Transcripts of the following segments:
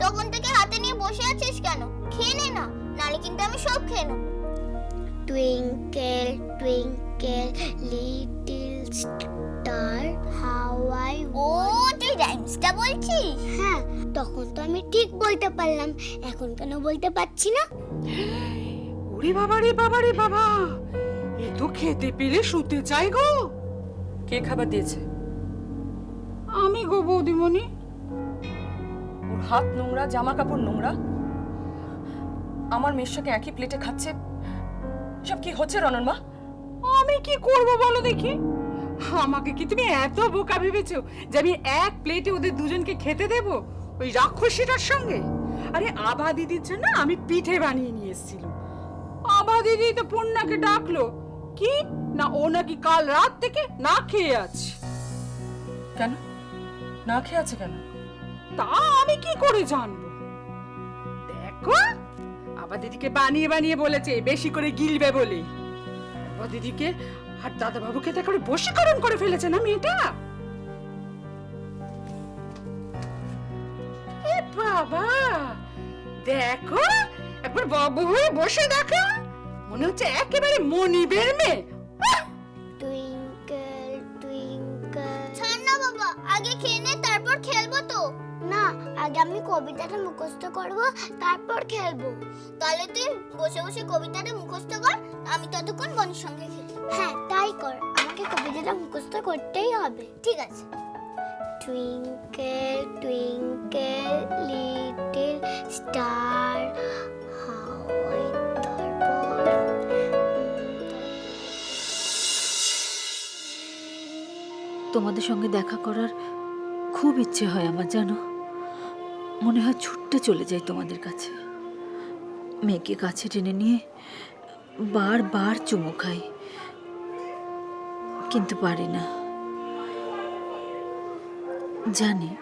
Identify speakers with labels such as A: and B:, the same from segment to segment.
A: তখন থেকে হাতে নিয়ে বসে আছিস কেন? খেয়ে নে না নালে কিন্তু আমি সব খেয়ে নেব। Twinkle twinkle little star how I ও তুই রাইমসটা বলছিস? হ্যাঁ তখন তো আমি ঠিক বলতে পারলাম এখন কেন বলতে পারছি না?
B: ওরে বাবা রে বাবা রে বাবা এ তো খেতে পেলে শুতে চাই গো।
C: কে খাবার দিয়েছে?
B: আমি গো বৌদিমণি।
C: হাত নোংরা জামা কাপড় নোংরা। আমার মেয়ের একই প্লেটে খাচ্ছে। সব কি হচ্ছে রনন মা?
B: আমি কি করব বলো দেখি? আমাকে কি তুমি এত বোকা ভেবেছো যে আমি এক প্লেটে ওদের দুজনকে খেতে দেব? ওই রাক্ষসীটার সঙ্গে? আরে আভা দিদির জন্য আমি পিঠে বানিয়ে নিয়ে এসেছিলাম। আভা দিদি তো পূর্ণাকে ডাকলো। কি? না ও নাকি কাল রাত থেকে না খেয়ে আছে।
C: কেন? না খেয়ে আছে কেন?
B: তা আমি কি করে জানব? দেখো, আবার দিদিকে বানিয়ে বানিয়ে বলেছে, বেশি করে গিলবে বলে। আবার দিদিকে আর দাদা বাবুকে তো করে বশীকরণ করে ফেলেছে না মেয়েটা? বাবা, দেখো, একবার বাবু হয়ে বসে দেখো। মনে হচ্ছে একেবারে মনিবের মেয়ে।
A: না আগে আমি কবিতাটা মুখস্থ করব তারপর খেলব। তাহলে তুই বসে বসে কবিতাটা মুখস্থ কর আমি ততক্ষণ বনের সঙ্গে খেলি। হ্যাঁ তাই কর আমাকে কবিতাটা মুখস্থ করতেই হবে। ঠিক আছে। টুইঙ্কেল টুইঙ্কেল লিটল স্টার
D: তোমাদের সঙ্গে দেখা করার খুব ইচ্ছে হয় আমার জানো? মনে হয় ছুটতে চলে যাই তোমাদের কাছে। মেয়েকে কাছে টেনে নিয়ে বারবার চুমু খাই। কিন্তু পারি না। জানি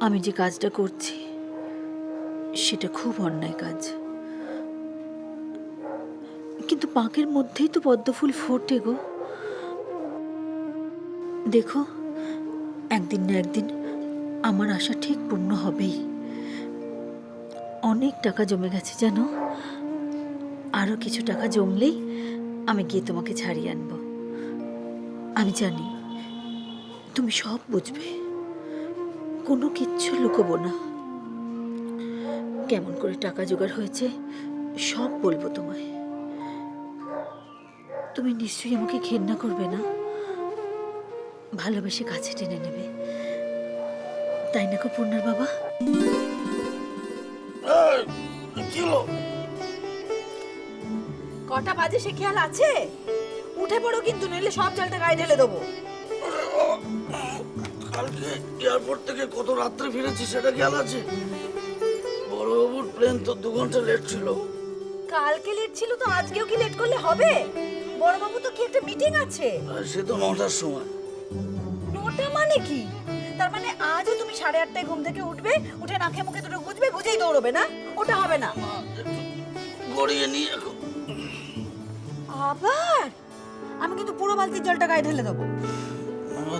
D: আমি যে কাজটা করছি, সেটা খুব অন্যায় কাজ। কিন্তু পাঁকের মধ্যেই তো পদ্মফুল ফোটে গো। দেখো, একদিন না একদিন আমার আশা ঠিক পূর্ণ হবেই। অনেক টাকা জমে গেছে জানো? আরও কিছু টাকা জমলেই আমি গিয়ে তোমাকে ছাড়িয়ে আনব। আমি জানি তুমি সব বুঝবে। কোনো কিচ্ছু লুকোবো না। কেমন করে টাকা জোগাড় হয়েছে সব বলব তোমায়। তুমি নিশ্চয়ই আমাকে ঘেন্না করবে না? ভালোবেসে কাছে টেনে নেবে। তাই না গো পূর্ণার বাবা?
E: কটা বাজে সে খেয়াল আছে? উঠে পড়ো কিন্তু নইলে সব জলটা গায়ে ঢেলে দেবো।
F: কালকে এয়ারপোর্ট থেকে কত রাত্রে ফিরেছি সেটা খেয়াল আছে? বড়বাবুর প্লেন তো দু ঘণ্টা লেট ছিল।
E: কালকে লেট ছিল তো আজকেও কি লেট করলে হবে? বড়বাবু তো কি একটা মিটিং আছে?
F: সে তো নটার সময়।
E: নটা মানে কি? সাড়ে আটটায় ঘুম থেকে উঠবে উঠে নাকে মুখে দুটো গুজবে গুজেই দৌড়বে না? ওটা হবে না।
F: গড়িয়ে নিয়ে
E: আবার? আমি কিন্তু পুরো বালতির জলটা গায়ে ঢেলে দেবো।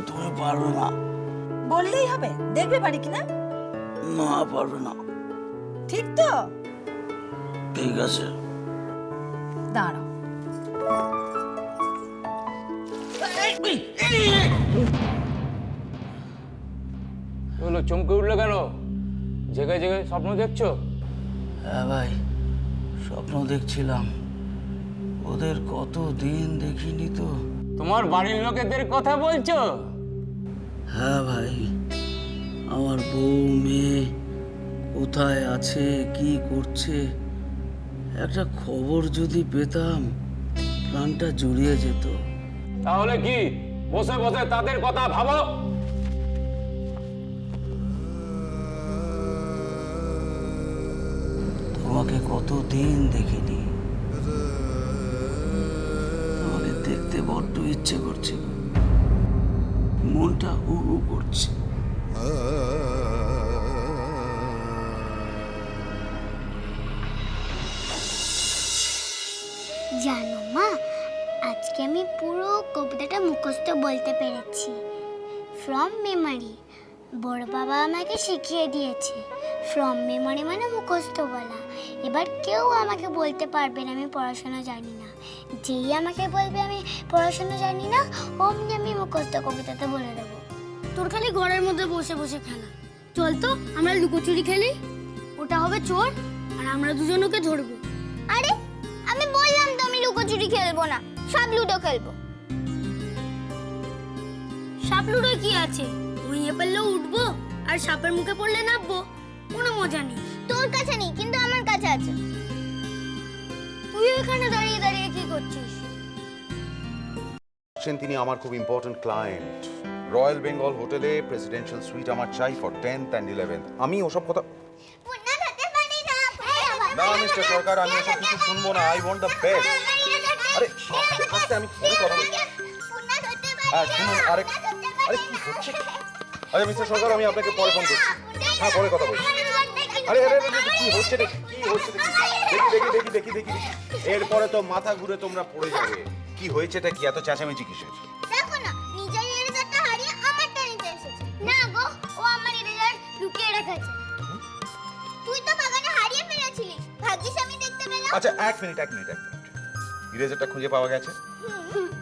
F: তুমি পারবে না।
E: বললেই হবে। দেখবে পারি কিনা?
F: না পারবে না।
E: ঠিক তো?
F: ঠিক আছে।
E: দাঁড়াও।
G: হলো চমকে উঠল কেন? জেগে জেগে স্বপ্ন দেখছ?
F: হ্যাঁ ভাই স্বপ্ন দেখছিলাম। ওদের কত দিন দেখিনি তো।
G: তোমার বাড়ির লোকেদের কথা বলছো?
F: হ্যাঁ ভাই আমার বউ মেয়ে কোথায় আছে কি করছে? একটা খবর যদি পেতাম প্রাণটা জুড়িয়ে যেত।
G: তাহলে কি বসে বসে তাদের কথা ভাবো?
F: তোমাকে কত দিন দেখিনি। তোমাকে দেখতে বড্ড ইচ্ছে করছে। মনটা হু হু করছে।
A: জানো মা, আজকে আমি পুরো কবিতাটা মুখস্থ বলতে পেরেছি। ফ্রম মেমারি বড় বাবা আমাকে শিখিয়ে দিয়েছে। ফ্রম মেমোরি মানে মুখস্থ বলা। এবার কেউ আমাকে বলতে পারবে না আমি পড়াশোনা জানি না। যেই আমাকে বলবে আমি পড়াশোনা জানি না অমনি আমি মুখস্থ কবিতাতে বলে দেবো। তোর খালি ঘরের মধ্যে বসে বসে খেলা। চল তো আমরা লুকোচুরি খেলি। ওটা হবে চোর আর আমরা দুজন ওকে ধরবো। আরে আমি বললাম তো আমি লুকোচুরি খেলব না সব লুডো খেলব। সাপ লুডো কি আছে? ভুঁইয়ে পড়লে উঠবো আর সাপের মুখে পড়লে নামবো কোনো মজা নেই। তোর কাছে নেই কিন্তু আমার কাছে আছে। তুই এখানে দাঁড়িয়ে দাঁড়িয়ে কি করছিস?
H: তিনি আমার খুব ইম্পর্ট্যান্ট ক্লায়েন্ট রয়্যাল বেঙ্গল হোটেলে প্রেসিডেন্সিয়াল সুইট আমার চাই ফর টেন্থ অ্যান্ড ইলেভেন্থ আমি ওসব কথা
A: না
H: না মিস্টার সরকার আমি ওসব কিছু শুনব না। আই ওয়ান্ট দ্য বেস্ট আরে আস্তে আমি ফোনে কথা বলছি হ্যাঁ শুনুন আরে আরে কি হচ্ছে? আরে মিস্টার সরকার আমি আপনাকে পরে ফোন করছি। হ্যাঁ পরে কথা বলছি। আরে আরে কি হচ্ছে কি হচ্ছে দেখি দেখি দেখি দেখি দেখি এরপরে তো মাথা ঘুরে তোমরা পড়ে যাবে। কি হয়েছেটা কি? এত চেঁচামেচি কিসের?
A: দেখো না নিজের রেজাল্টটা হারিয়ে আমারটা নিতে এসেছে। না গো ও আমার রেজাল্ট লুকিয়ে রেখেছে। তুই তো বাগানে হারিয়ে ফেলেছিলিস ভাগ্যিস আমি দেখতে পেলাম।
H: আচ্ছা এক মিনিট এক মিনিট এক মিনিট। ইরেজারটা খুঁজে পাওয়া গেছে?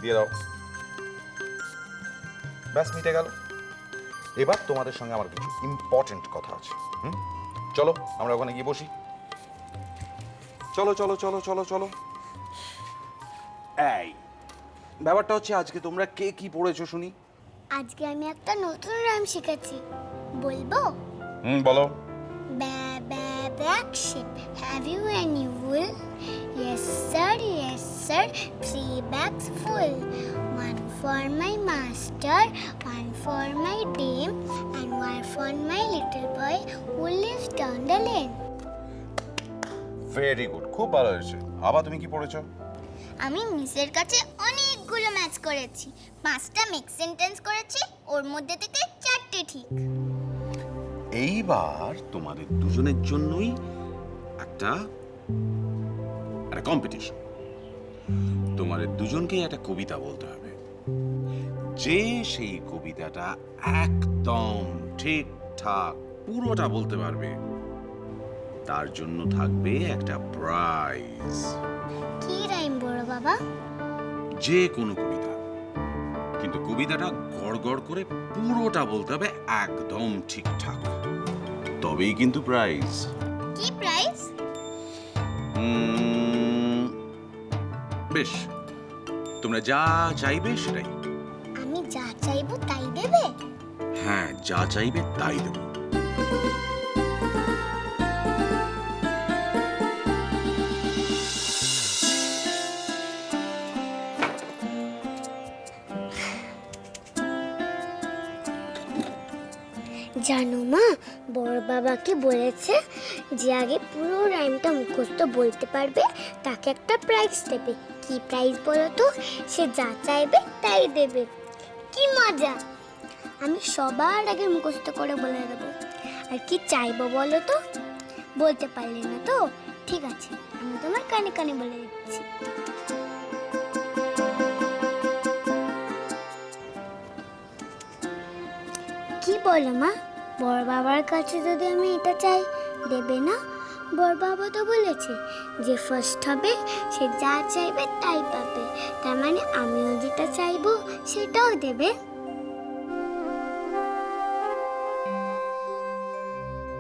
H: দিয়ে দাও। ব্যাস মিটে গেল। এবার তোমাদের সঙ্গে আমার কিছু ইম্পর্টেন্ট কথা আছে হুম? চলো আমরা ওখানে গিয়ে বসি। চলো চলো চলো চলো চলো। এই ব্যাপারটা হচ্ছে আজকে তোমরা কে কি পড়েছো শুনি?
A: আজকে আমি একটা নতুন রাম শিখেছি। বলব?
H: হুম বলো।
A: Baa baa black sheep have you any wool yes sir yes sir three bags full one for my master for my dame, and one for my little boy who lives down the lane.
H: Very good খুব ভালো হয়েছে। আবার তুমি কি পড়েছো?
A: আমি মিসের কাছে অনেকগুলো ম্যাচ করেছি। পাঁচটা মেক সেন্টেন্স করেছি ওর মধ্যে থেকে চারটে ঠিক।
H: এইবার তোমাদের দুজনের জন্যই একটা একটা কম্পিটিশন তোমাদের দুজনকেই একটা কবিতা বলতে হবে। যে সেই কবিতাটা একদম ঠিকঠাক পুরোটা বলতে পারবে। তার জন্য থাকবে একটা প্রাইজ
A: কি রাইম বড় বাবা?
H: যে কোনো কবিতা। কিন্তু কবিতাটা গড় গড় করে পুরোটা বলতে হবে একদম ঠিকঠাক। তবেই কিন্তু প্রাইজ
A: কি প্রাইস
H: উম, বেশ। তোমরা যা চাইবে সেটাই।
A: যা চাইব তাই দেবে।
H: হ্যাঁ যা চাইবে তাই দেবো।
A: জানো মা বড় বাবাকে বলেছে যে আগে পুরো রাইমটা মুখস্থ বলতে পারবে তাকে একটা প্রাইজ দেবে। কি প্রাইজ বলো তো? সে যা চাইবে তাই দেবে। কি মজা? আমি সবার আগে মুখস্থ করে বলে দেবো। আর কি চাইব বলো তো? বলতে পারলে না তো? ঠিক আছে, আমি তোমার কানে কানে বলে দিচ্ছি। কি বলো মা? বড় বাবার কাছে যদি আমি এটা চাই, দেবে না? বড় বাবা তো বলেছে যে ফার্স্ট হবে, সে যা চাইবে তাই পাবে। তার মানে আমিও যেটা চাইব সেটাও দেবে।